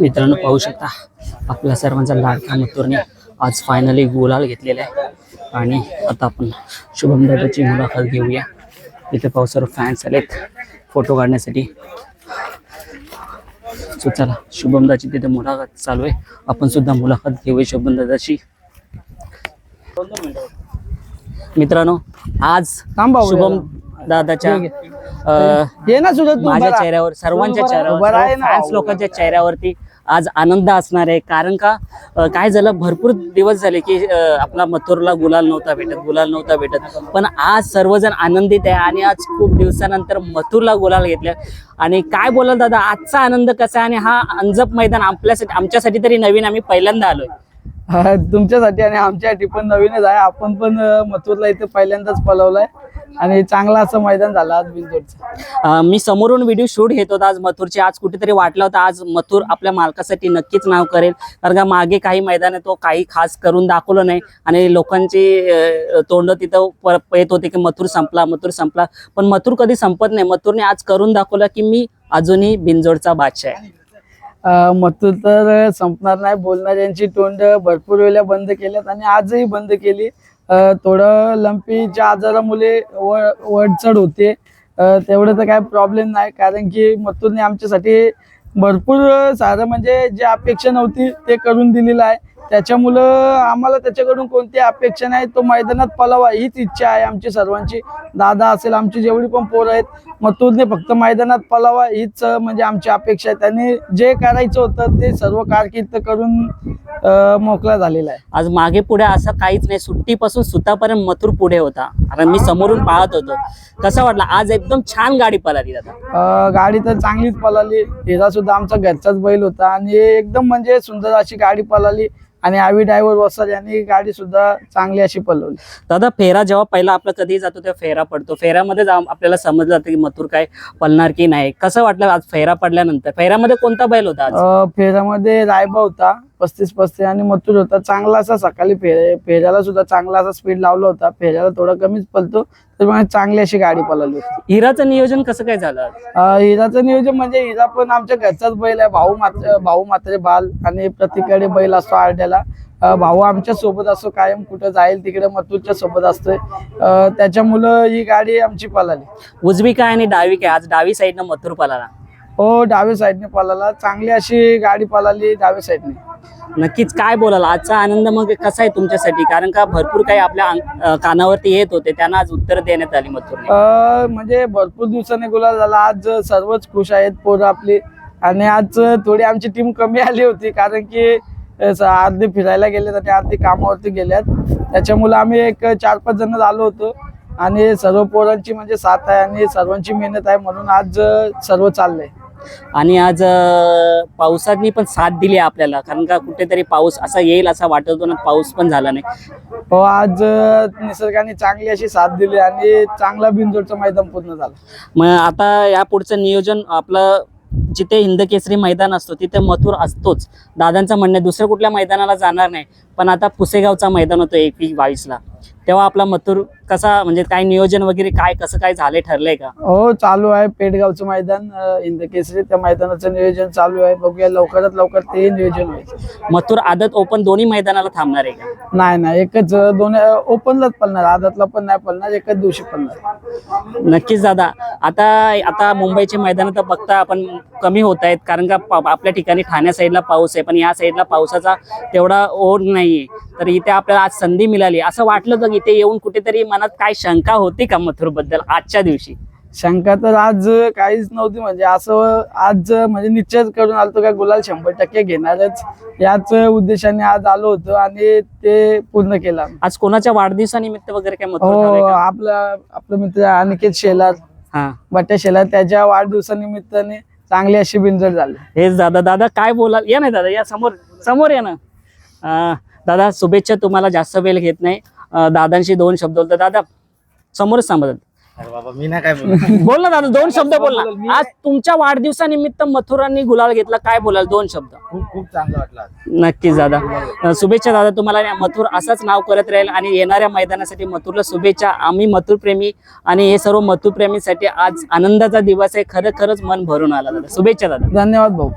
मित्रांनो पाहू शकता आपल्या सर्वांचा लाडका मथुरने आज फायनली गुलाल घेतलेला आहे. आणि आता आपण शुभम दादाची मुलाखत घेऊया. इथे पाहू सर्व फॅन्स आलेत. फोटो काढण्यासाठी. सो चला शुभम दाची तिथे मुलाखत चालू आहे. आपण सुद्धा मुलाखत घेऊया शुभम दादाची. मित्रांनो आज शुभम दादाच्या अं, ये ना तू माझ्या बरा. चेहऱ्यावर सर्वांच्या चेहऱ्यावर आहे ना. फॅन्स. लोकांच्या चेहऱ्यावरती आज आनंद असणार आहे. कारण का अं, काय झालं भरपूर दिवस झाले की अं, आपला मथुरला गुलाल नव्हता भेटत गुलाल नव्हता भेटत. पण आज सर्वजण आनंदित आहे आणि आज खूप दिवसानंतर मथुरला गुलाल घेतल्या. आणि काय बोलाल दादा आजचा आनंद कसा आहे? आणि हा अंजप मैदान आपल्यासाठी आमच्यासाठी तरी नवीन आम्ही पहिल्यांदा आलोय. हा, तुमच्यासाठी आणि आमच्यासाठी पण नवीनच आहे. आपण पण अं, मथुरला इथे पहिल्यांदाच पलवलाय आणि चांगला असं मैदान झालं आज बिंदोडचं अं, मी समोरून व्हिडिओ शूट घेत होता आज मथुरची. आज कुठेतरी वाटला होता आज मथुर आपल्या मालकासाठी नक्कीच नाव करेल. कारण का मागे काही मैदान तो काही खास करून दाखवलं नाही. आणि लोकांची अं, तोंड तिथं प- येत होते की मथुर संपला मथुर संपला. पण मथुर कधी संपत नाही. मथुरने आज करून दाखवलं की मी अजूनही बिनजोडचा बादशाह आहे. अं, मथुर तर संपणार नाही. बोलणाऱ्यांची तोंड भरपूर वेळेला बंद केल्यात आणि आजही बंद केली. थोडं लंपीच्या आजारामुळे व- वडचढ होते. तेवढं तर काय प्रॉब्लेम नाही. कारण की मथुरने आमच्यासाठी भरपूर सारं म्हणजे जे अपेक्षा नव्हती ते करून दिलेलं आहे. त्याच्यामुळं आम्हाला त्याच्याकडून कोणती अपेक्षा नाही. तो मैदानात पलावा हीच इच्छा आहे आमची सर्वांची. दादा असेल आमची जेवढी पण पोरं आहेत मथुरने फक्त मैदानात पलावा हीच म्हणजे आमची अपेक्षा आहे. त्यांनी जे करायचं होतं ते सर्व कारकीर्द करून मोकळा झालेला आहे. आज मागे पुढे असं काहीच नाही. सुट्टीपासून सुतापर्यंत मथुर पुढे होता. कारण मी समोरून पाहत होतो. कसं वाटलं? आज एकदम छान गाडी पळाली दादा. गाडी तर चांगलीच पळाली. हिरा सुद्धा आमचा घरचाच बैल होता. आणि एकदम म्हणजे सुंदर अशी गाडी पळाली. आणि आवी ड्रायव्हर वसर यांनी गाडी सुद्धा चांगली अशी पळवली. दादा फेरा जेव्हा पहिला आपला कधी जातो तेव्हा फेरा पडतो. फेऱ्यामध्ये आपल्याला समजलं जातं की मथुर काय पळणार की नाही. कसं वाटलं आज फेरा पडल्यानंतर? फेऱ्यामध्ये कोणता बैल होता फेऱ्यामध्ये रायबा होता. पस्तीस पस्तीस आणि मथुर होता. चांगला असा सकाळी फेरे फेऱ्याला सुद्धा चांगला असा स्पीड लावला होता. फेऱ्याला थोडा कमीच पळतो तर मग चांगली अशी गाडी पळवली होती. हिराचं नियोजन कसं काय झालं हिराचं नियोजन म्हणजे हिरा पण आमच्या घरचाच बैल आहे. भाऊ मात्र भाऊ मात्रे बाल आणि प्रत्येकडे बैल असतो आरड्याला. भाऊ आमच्यासोबत असतो. कायम कुठं जाईल तिकडे मथुरच्या सोबत असतोय. त्याच्यामुळं ही गाडी आमची पळाली. उजवी काय आणि डावी काय? आज डावी साईडनं मथुर पळाला. हो डावी साईडने पळाला. चांगली अशी गाडी पळाली डावी साईडने नक्कीच. काय बोलाल? आजचा आनंद मग कसा आहे तुमच्यासाठी? कारण का भरपूर काही आपल्या अंग- अं, कानावरती येत होते. त्यांना आज उत्तर देण्यात आली मथुरने. अ, म्हणजे भरपूर दिवसांनी गुलाल झाला. आज सर्वच खुश आहेत. पोरं आपली. आणि आज थोडी आमची टीम कमी आली होती. कारण की अ, स- अर्धे फिरायला गेलेत आणि अर्धे कामावरती गेल्यात त्याच्यामुळे आम्ही एक चार पाच जण आलो होतो. आणि सर्व पोरांची म्हणजे साथ आहे आणि सर्वांची मेहनत आहे म्हणून आज सर्व चाललंय. आणि आज पावसाने पण साथ दिली आपल्याला. कारण का कुठेतरी पाऊस असा येईल असा वाटत होता ना पाऊस पण झाला नाही. हो आज निसर्गाने चांगली अशी साथ दिली आणि चांगला बिनजोडचं मैदान पूर्ण झालं. मग आता या पुढचं नियोजन आपलं जिथे हिंद केसरी मैदान असतो तिथे मथुर असतोच. दादांचं म्हणणं आहे, दुसऱ्या कुठल्या मैदानाला जाणार नाही. पण आता पुसेगावचा मैदान होतो एकवीस बावीसला. तेव्हा आपला मथुर कसा म्हणजे काय नियोजन वगैरे काय कसं काय झाले ठरलंय का? हो चालू आहे पेडगावचं मैदान इंद केसरी त्या मैदानाचं नियोजन चालू आहे. बघूया लवकरात लवकर ते नियोजन होईल. मथुर आदत ओपन दोन्ही मैदानाला थांबणार आहे का? नाही नाही एकच दोन ओपनलाच पळणार. आदातला पण नाही पळणार एकच दिवशी पळणार. नक्कीच दादा. आता आता मुंबईचे मैदान तर बघता आपण कमी होत आहेत कारण का आपल्या ठिकाणी ठाण्या साईडला पाऊस आहे पण या साईडला पावसाचा तेवढा ओढ नाहीये. तर इथे आपल्याला आज संधी मिळाली. असं वाटलं की इथे येऊन कुठेतरी मनात काय शंका होती का मथुरबद्दल आजच्या दिवशी? शंका तर आज काहीच नव्हती. म्हणजे असं आज म्हणजे निश्चय करून आलतो का गुलाल शंभर टक्के घेणारच. याच उद्देशाने आज आलो होतो आणि ते पूर्ण केलं. आज कोणाच्या वाढदिवसानिमित्त वगैरे काय मथुर हो? आपला आपला मित्र अनिकेत शेलार. हा. बट्या शेलार त्याच्या वाढदिवसानिमित्ताने चांगली अशी बिंजर झाली. हेच दादा दादा काय बोलाल? या नाही दादा या समोर समोर या ना. दादा शुभेच्छा तुम्हाला जास्त वेळ घेत नाही. दादांशी दोन शब्द बोलतो. दादा समोरच सांगा अरे बाबा मी ना काय बोलू बोल ना दादा दोन शब्द बोल ना. आज तुमच्या वाढदिवसानिमित्त मथुरांनी गुलाल घेतला. काय बोलाल? दोन शब्द. खूप खूप चांगलं वाटलं. नक्कीच दादा. शुभेच्छा दादा. तुम्हाला मथुर असंच नाव करत राहील आणि येणाऱ्या मैदानासाठी मथुरला शुभेच्छा. आम्ही मथुर प्रेमी आणि हे सर्व मथुर प्रेमीसाठी आज आनंदाचा दिवस आहे. खरं खरंच मन भरून आला दादा. शुभेच्छा दादा. धन्यवाद भाऊ.